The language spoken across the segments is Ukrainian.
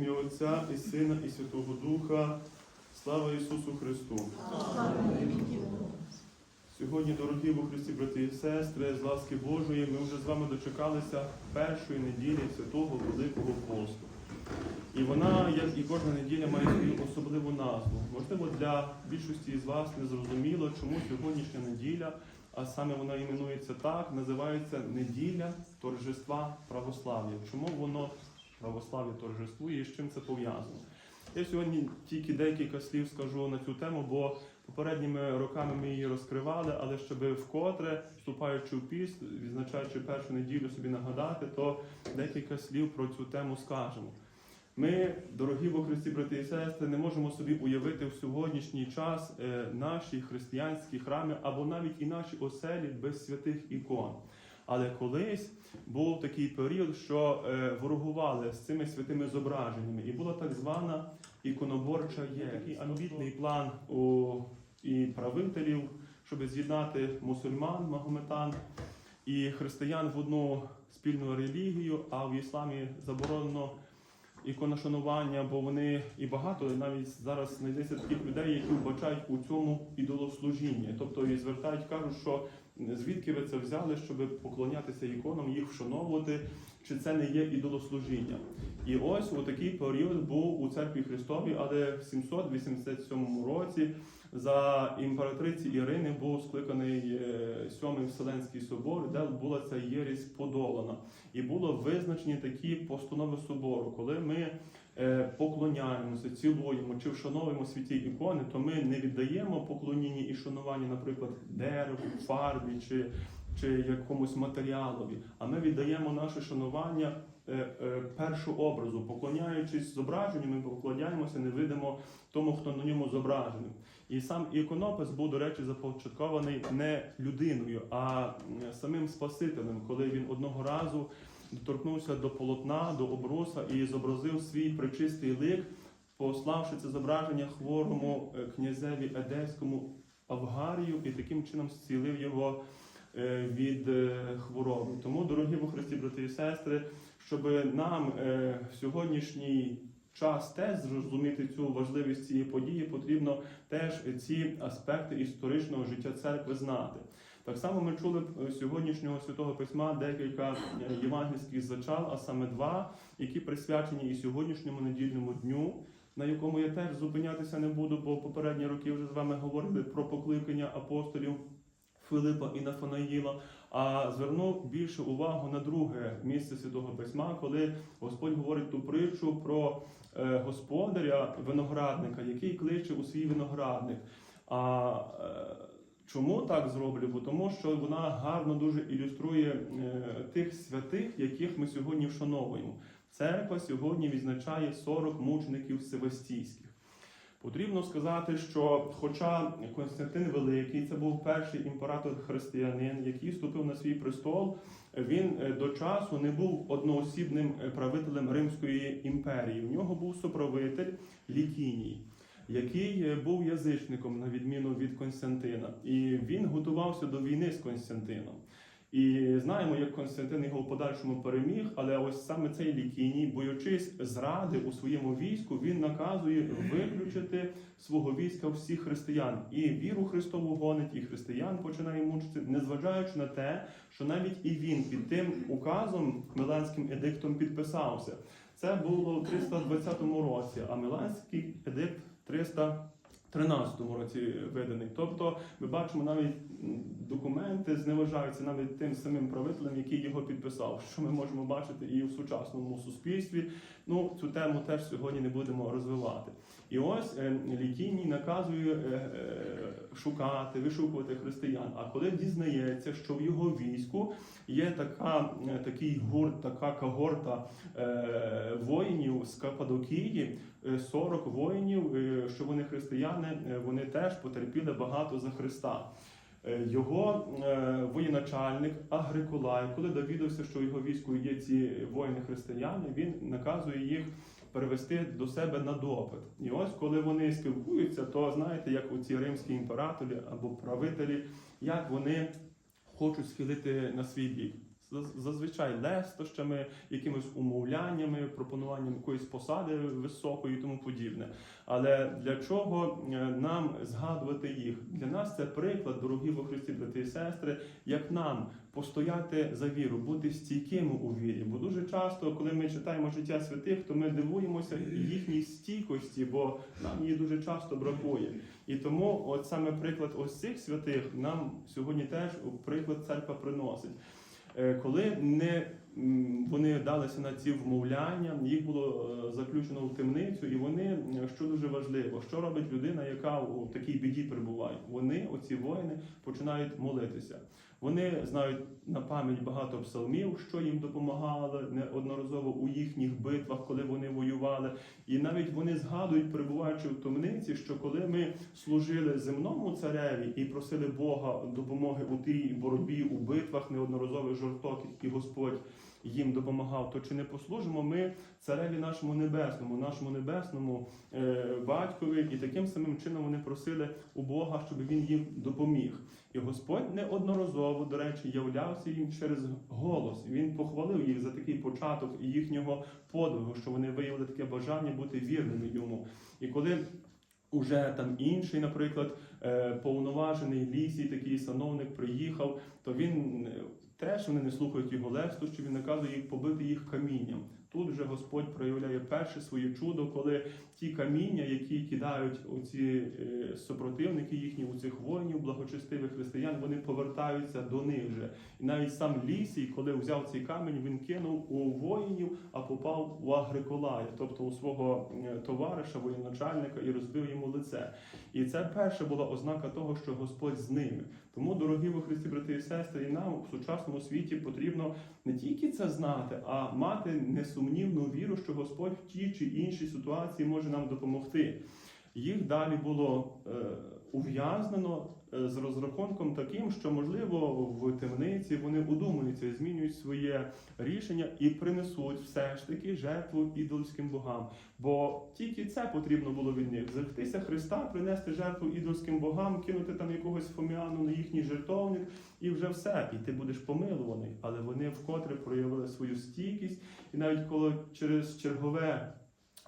ім'я Отця і Сина, і Святого Духа. Слава Ісусу Христу! Сьогодні, дорогі во Христі, брати і сестри, з ласки Божої, ми вже з вами дочекалися першої неділі Святого Великого Посту. І вона, як і кожна неділя, має свою особливу назву. Можливо, для більшості з вас не зрозуміло, чому сьогоднішня неділя, а саме вона іменується так, називається неділя торжества православ'я. Чому воно православ'я торжествує і з чим це пов'язано? Я сьогодні тільки декілька слів скажу на цю тему, бо попередніми роками ми її розкривали, але щоб вкотре, вступаючи в піст, відзначаючи першу неділю собі нагадати, то декілька слів про цю тему скажемо. Ми, дорогі во Христі, брати і сестри, не можемо собі уявити в сьогоднішній час е, наші християнські храми або навіть і наші оселі без святих ікон. Але колись був такий період, що е, ворогували з цими святими зображеннями, і була так звана іконоборча є такий амбітний план у і правителів, щоб з'єднати мусульман, магометан і християн в одну спільну релігію, а в ісламі заборонено іконошанування, бо вони і багато навіть зараз знайдеться таких людей, які вбачають у цьому ідолослужіння. Тобто і звертають, кажуть, що звідки ви це взяли, щоб поклонятися іконам, їх вшановувати, чи це не є ідолослужіння. І ось у такий період був у церкві Христовій, але в 787 році за імператриці Ірини був скликаний е, сьомий Вселенський собор, де була ця єрість подолана. І було визначені такі постанови собору, коли ми е, поклоняємося, цілуємо чи вшановуємо святі ікони, то ми не віддаємо поклоніння і шанування, наприклад, дереву, фарбі чи, чи якомусь матеріалові, а ми віддаємо наше шанування е, першу образу, поклоняючись зображенню, ми поклоняємося, не видимо тому, хто на ньому зображений. І сам іконопис був, до речі, започаткований не людиною, а самим Спасителем, коли він одного разу доторкнувся до полотна, до обруса і зобразив свій причистий лик, пославши це зображення хворому е, князеві Едеському Авгарію, і таким чином зцілив його е, від е, хвороби. Тому, дорогі во Христі, брати і сестри, щоб нам в сьогоднішній час теж зрозуміти цю важливість цієї події, потрібно теж ці аспекти історичного життя церкви знати. Так само ми чули сьогоднішнього святого письма декілька євангельських зачал, а саме два, які присвячені і сьогоднішньому недільному дню, на якому я теж зупинятися не буду, бо попередні роки вже з вами говорили про покликання апостолів Филипа і Нафанаїла. А зверну більше увагу на друге місце святого письма, коли Господь говорить ту притчу про е, господаря виноградника, який кличе у свій виноградник. А е, чому так зроблю? Бо тому, що вона гарно дуже ілюструє е, тих святих, яких ми сьогодні вшановуємо. Церква сьогодні відзначає 40 мучеників севастійських. Потрібно сказати, що хоча Константин Великий це був перший імператор християнин, який вступив на свій престол, він е, до часу не був одноосібним е, правителем Римської імперії. У нього був соправитель Лікіній, який е, був язичником, на відміну від Константина, і він готувався до війни з Константином. І знаємо, як Константин його в подальшому переміг, але ось саме цей лікіній, боючись зради у своєму війську, він наказує виключити свого війська всіх християн. І віру Христову гонить, і християн починає мучити, незважаючи на те, що навіть і він під тим указом Миланським едиктом підписався. Це було в 320 році, а Миланський едикт 313 році виданий. Тобто ми бачимо навіть документи зневажаються навіть тим самим правителем, який його підписав, що ми можемо бачити і в сучасному суспільстві. Ну цю тему теж сьогодні не будемо розвивати. І ось е, Лікіній наказує е, е, шукати, вишукувати християн. А коли дізнається, що в його війську є така, такий гурт, така когорта воїнів з Каппадокії, е, 40 воїнів, що вони християни, вони теж потерпіли багато за Христа. Його воєначальник Агриколай, коли довідався, що в його війську є ці воїни-християни, він наказує їх перевести до себе на допит. І ось коли вони спілкуються, то знаєте, як оці римські імператорі або правителі, як вони хочуть схилити на свій бік. Заз- зазвичай лестощами, якимись умовляннями, пропонуванням якоїсь посади високої і тому подібне. Але для чого е, нам згадувати їх? Для нас це приклад, дорогі во Христі, брати і сестри, як нам постояти за віру, бути стійкими у вірі. Бо дуже часто, коли ми читаємо життя святих, то ми дивуємося їхній стійкості, бо нам її дуже часто бракує. І тому, от саме приклад ось цих святих нам сьогодні теж приклад церква приносить. Е, Коли не вони далися на ці вмовляння, їх було е, заключено в темницю, і вони, е, що дуже важливо, що робить людина, яка у такій біді перебуває? Вони, оці воїни, починають молитися. Вони знають на пам'ять багато псалмів, що їм допомагало неодноразово у їхніх битвах, коли вони воювали. І навіть вони згадують, перебуваючи в томниці, що коли ми служили земному цареві і просили Бога допомоги у тій боротьбі у битвах неодноразових жорстоких, і Господь їм допомагав, то чи не послужимо ми цареві нашому небесному, нашому небесному е, батькові, і таким самим чином вони просили у Бога, щоб він їм допоміг. І Господь неодноразово, до речі, являвся їм через голос. Він похвалив їх за такий початок їхнього подвигу, що вони виявили таке бажання бути вірними йому. І коли уже там інший, наприклад, е, повноважений лісі, такий сановник приїхав, то він теж вони не слухають його лесту, що він наказує їх побити їх камінням. Тут вже Господь проявляє перше своє чудо, коли ті каміння, які кидають оці е, супротивники їхні, у цих воїнів, благочестивих християн, вони повертаються до них же. І навіть сам Лісій, коли взяв цей камінь, він кинув у воїнів, а попав у Агриколая, тобто у свого е, товариша, воєначальника, і розбив йому лице. І це перша була ознака того, що Господь з ними. Тому, дорогі во Христі, брати і сестри, і нам в сучасному світі потрібно не тільки це знати, а мати несумнівну віру, що Господь в тій чи іншій ситуації може нам допомогти. Їх далі було е, ув'язнено е, з розрахунком таким, що можливо в темниці вони удумуються і змінюють своє рішення і принесуть все ж таки жертву ідольським богам. Бо тільки це потрібно було від них зректися Христа, принести жертву ідольським богам, кинути там якогось фоміану на їхній жертовник, і вже все. І ти будеш помилуваний. Але вони вкотре проявили свою стійкість, і навіть коли через чергове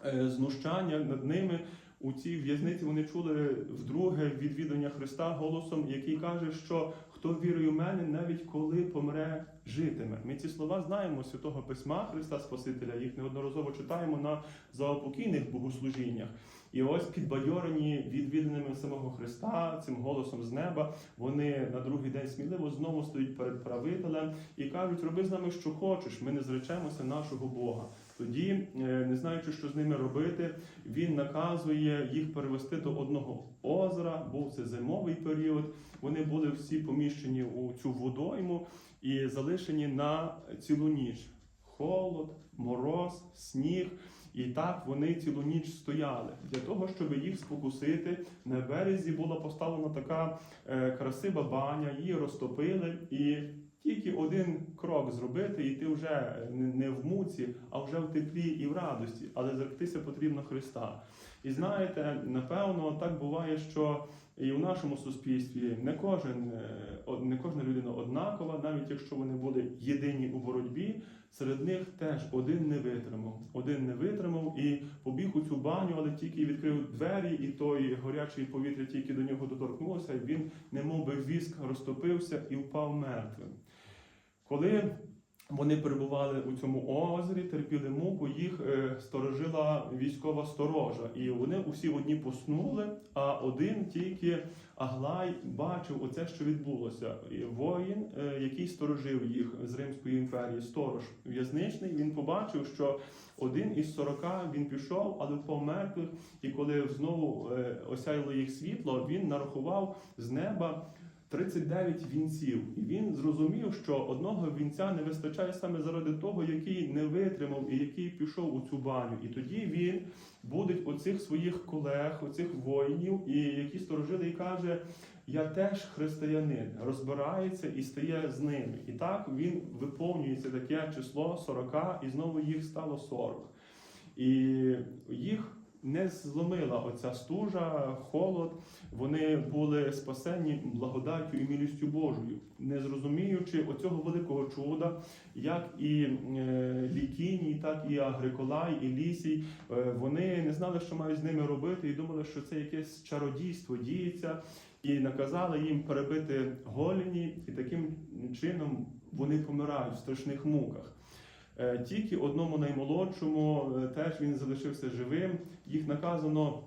е, знущання над ними. У цій в'язниці вони чули вдруге відвідання Христа голосом, який каже, що хто вірує в мене, навіть коли помре, житиме. Ми ці слова знаємо з святого письма Христа Спасителя. Їх неодноразово читаємо на заопокійних богослужіннях. І ось підбайорені відвіданими самого Христа цим голосом з неба. Вони на другий день сміливо знову стоять перед правителем і кажуть: роби з нами, що хочеш, ми не зречемося нашого Бога. Тоді, е, не знаючи, що з ними робити, він наказує їх перевести до одного озера. Був це зимовий період. Вони були всі поміщені у цю водойму і залишені на цілу ніч. Холод, мороз, сніг. І так вони цілу ніч стояли. Для того, щоб їх спокусити, на березі була поставлена така е, красива баня, її розтопили і. Тільки один крок зробити, і ти вже не- в муці, а вже в теплі і в радості. Але зректися потрібно Христа. І знаєте, напевно, так буває, що і в нашому суспільстві не кожен е, не кожна людина однакова, навіть якщо вони були єдині у боротьбі, серед них теж один не витримав. Один не витримав і побіг у цю баню, але тільки відкрив двері, і той гарячий повітря тільки до нього доторкнулося, і він, немов би віск, розтопився і впав мертвим. Коли вони перебували у цьому озері, терпіли муку, їх е, сторожила військова сторожа. І вони усі одні поснули, а один тільки Аглай бачив оце, що відбулося. І воїн, е, який сторожив їх з Римської імперії, сторож в'язничний, він побачив, що один із сорока він пішов, але впав мертвих. І коли знову е, осяяло їх світло, він нарахував з неба 39 вінців, і він зрозумів, що одного вінця не вистачає саме заради того, який не витримав і який пішов у цю баню. І тоді він будить оцих своїх колег, оцих воїнів, і які сторожили, і каже: Я теж християнин, розбирається і стає з ними. І так він виповнюється таке число 40, і знову їх стало 40. І їх не зломила оця стужа, холод. Вони були спасені благодаттю і милістю Божою, не зрозуміючи оцього великого чуда, як і е, Лікіній, так і Агриколай, і Лісій. Е, вони не знали, що мають з ними робити, і думали, що це якесь чародійство діється, і наказали їм перебити голіні, і таким чином вони помирають в страшних муках. Е, Тільки одному наймолодшому е, теж він залишився живим. Їх наказано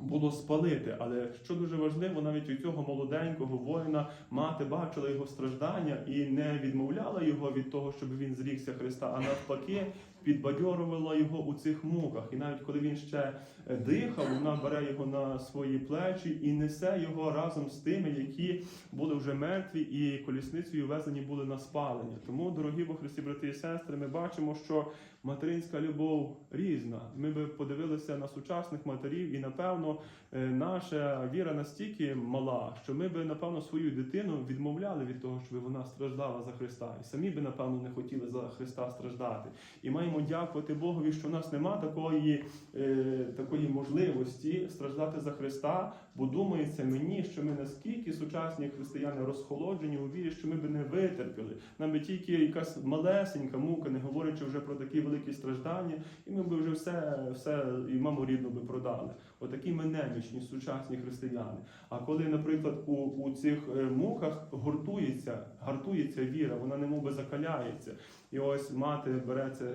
було спалити. Але що дуже важливо, навіть у цього молоденького воїна мати бачила його страждання і не відмовляла його від того, щоб він зрікся Христа, а навпаки. Підбадьорувала його у цих муках, і навіть коли він ще е, дихав, вона бере його на свої плечі і несе його разом з тими, які були вже мертві і колісницею везені були на спалення. Тому, дорогі во Христі, брати і сестри, ми бачимо, що материнська любов різна. Ми би подивилися на сучасних матерів, і напевно е, наша віра настільки мала, що ми би напевно свою дитину відмовляли від того, щоб вона страждала за Христа, і самі би напевно не хотіли за Христа страждати. І маємо дякувати Богові, що в нас нема такої, е, такої можливості страждати за Христа, бо думається мені, що ми наскільки сучасні християни розхолоджені у вірі, що ми би не витерпіли. Нам би тільки якась малесенька мука, не говорячи вже про такі великі страждання, і ми би вже все, все і маму рідну би продали. Отакі ми немічні, сучасні християни. А коли, наприклад, у, у цих е, муках гуртується, гартується віра, вона немов закаляється. І ось мати бере це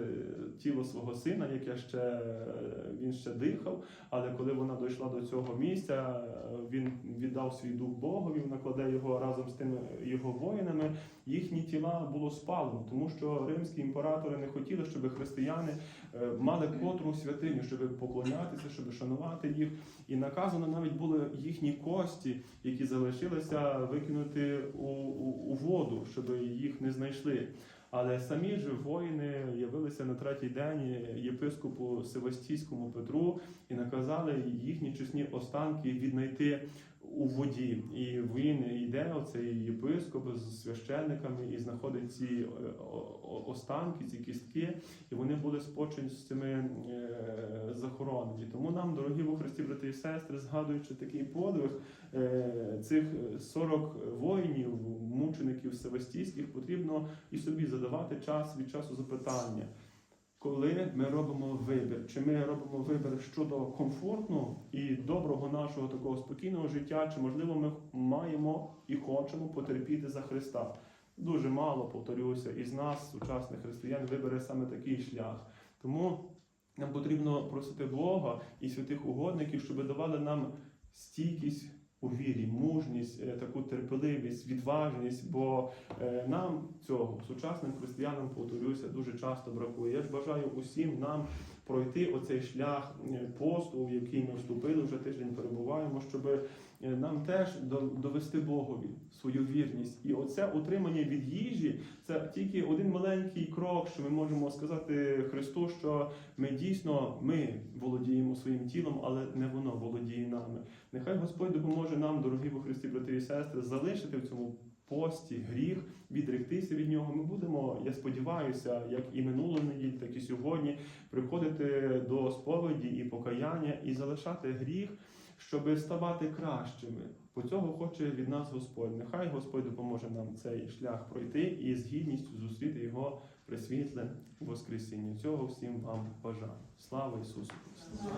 тіло свого сина, яке ще е, він ще дихав. Але коли вона дійшла до цього місця, е, він віддав свій дух Богові, вона кладе його разом з тими його воїнами. Їхні тіла було спалено, тому що римські імператори не хотіли, щоб християни е, мали котру святиню, щоб поклонятися, щоб шанувати їх. І наказано навіть були їхні кості, які залишилися викинути у, у, у воду, щоб їх не знайшли. Але самі ж воїни явилися на третій день єпископу Севастійському Петру і наказали їхні чесні останки віднайти у воді. І він йде, оцей єпископ з священниками, і знаходить ці е, останки, ці кістки, і вони були спочені з цими е, захоронені. Тому нам, дорогі во Христі, брати і сестри, згадуючи такий подвиг е, цих 40 воїнів, мучеників севастійських, потрібно і собі задавати час від часу запитання. Коли ми робимо вибір, чи ми робимо вибір щодо комфортного і доброго нашого такого спокійного життя, чи можливо ми маємо і хочемо потерпіти за Христа? Дуже мало, повторюся, із нас, сучасних християн, вибере саме такий шлях. Тому нам потрібно просити Бога і святих угодників, щоб давали нам стійкість у вірі, мужність, е, таку терпеливість, відважність, бо е, нам цього сучасним християнам, повторюся, дуже часто бракує. Я ж бажаю усім нам пройти оцей шлях е, посту, в який ми вступили, вже тиждень перебуваємо, щоб е, нам теж до- довести Богові свою вірність. І оце утримання від їжі це тільки один маленький крок, що ми можемо сказати Христу, що ми дійсно ми володіємо своїм тілом, але не воно володіє нами. Нехай Господь допоможе нам, дорогі во Христі, брати і сестри, залишити в цьому пості гріх, відректися від нього. Ми будемо, я сподіваюся, як і минулої неділі, так і сьогодні, приходити до сповіді і покаяння і залишати гріх, щоб ставати кращими. По цього хоче від нас Господь. Нехай Господь допоможе нам цей шлях пройти і з гідністю зустріти його присвітле Воскресіння. Цього всім вам бажаю. Слава Ісусу Христу!